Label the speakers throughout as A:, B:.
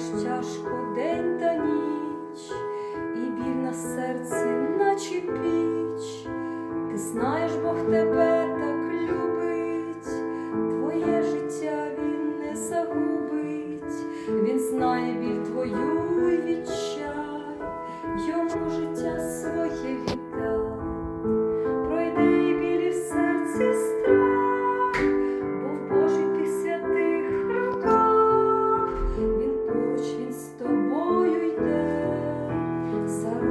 A: П'єш чашку день та ніч, і біль на серці, наче піч, ти знаєш Бог тебе. So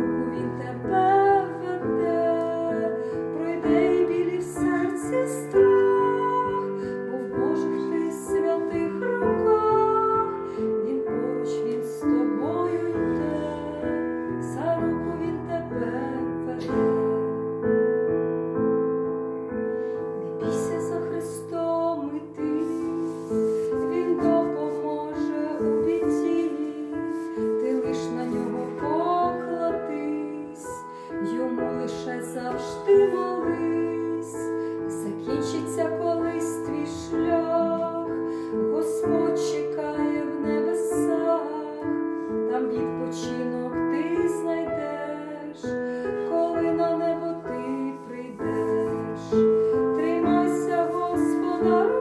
A: Господь в небесах, там відпочинок ти знайдеш, коли на небо ти прийдеш, тримайся, Господа.